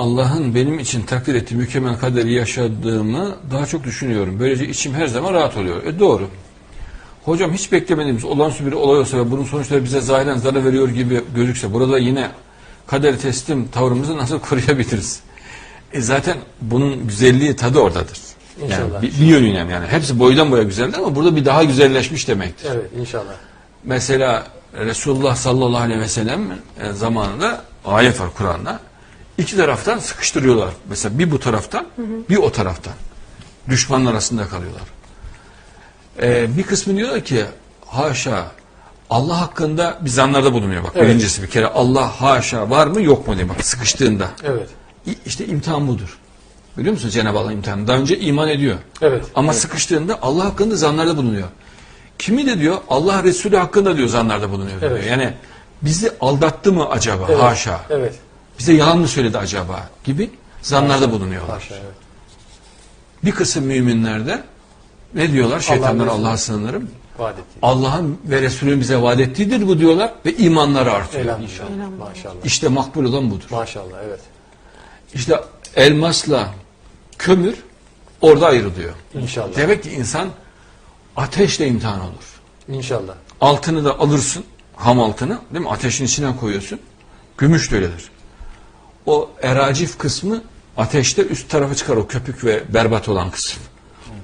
Allah'ın benim için takdir ettiği mükemmel kaderi yaşadığımı daha çok düşünüyorum. Böylece içim her zaman rahat oluyor. E doğru. Hocam hiç beklemediğimiz olağanüstü bir olay olsa ve bunun sonuçları bize zahiren zarar veriyor gibi gözükse burada yine kader teslim tavrımızı nasıl koruyabiliriz? E zaten bunun güzelliği tadı oradadır. Yani İnşallah. bir, bir yönüyle yani. Hepsi boydan boya güzeldir ama burada bir daha güzelleşmiş demektir. Evet inşallah. Mesela Resulullah sallallahu aleyhi ve sellem e, zamanında ayet var Kur'an'da. İki taraftan sıkıştırıyorlar. Mesela bir bu taraftan, bir o taraftan. Düşmanlar arasında kalıyorlar. E, bir kısmı diyorlar ki haşa Allah hakkında bir zanlarda bulunuyor bak. Evet. Birincisi bir kere Allah haşa var mı yok mu diye bak sıkıştığında. Evet. İşte imtihan budur. Biliyor musun Cenab-ı Allah imtihanı? Daha önce iman ediyor. Evet. Ama Evet. sıkıştığında Allah hakkında zanlarda bulunuyor. Kimi de diyor Allah Resulü hakkında diyor zanlarda bulunuyor. diyor. Evet. Yani bizi aldattı mı acaba? Evet. Haşa. Evet. Bize yalan mı söyledi acaba? Gibi zanlarda bulunuyorlar. Haşa, evet. Bir kısım müminler de ne diyorlar? Şeytanlar. Allah'a sığınırım. Allah'ın ve Resulünün bize vaat ettiğidir bu diyorlar ve imanları artıyor. Elhamdülillah. Maşallah. İşte makbul olan budur. Maşallah evet. İşte elmasla kömür orada ayrılıyor. İnşallah. Demek ki insan ateşle imtihan olur. İnşallah. Altını da alırsın, ham altını, değil mi? Ateşin içine koyuyorsun. Gümüş de öyledir. O eracif kısmı ateşte üst tarafı çıkar o köpük ve berbat olan kısım.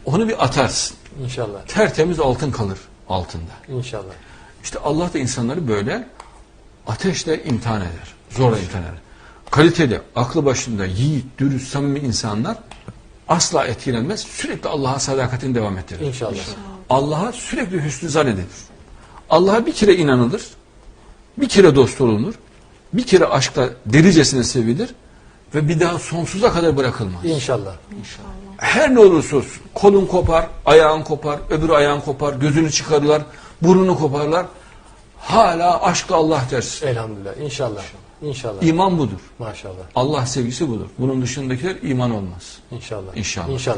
Onu bir atarsın. İnşallah. Tertemiz altın kalır altında. İnşallah. İşte Allah da insanları böyle ateşle imtihan eder. Zorla imtihan eder. Kaliteli, aklı başında yiğit, dürüst, samimi insanlar asla etkilenmez. Sürekli Allah'a sadakatini devam ettirir. İnşallah. Allah'a sürekli hüsnü zan edilir. Allah'a bir kere inanılır, bir kere dost olunur, bir kere aşkla delicesine sevilir ve bir daha sonsuza kadar bırakılmaz. İnşallah. Her ne olursa olsun, kolun kopar, ayağın kopar, öbür ayağın kopar, gözünü çıkarırlar, burnunu koparlar. Hala aşkla Allah dersin. Elhamdülillah. İnşallah. İnşallah. İman budur. Maşallah. Allah sevgisi budur. Bunun dışındakiler iman olmaz. İnşallah. İnşallah. İnşallah.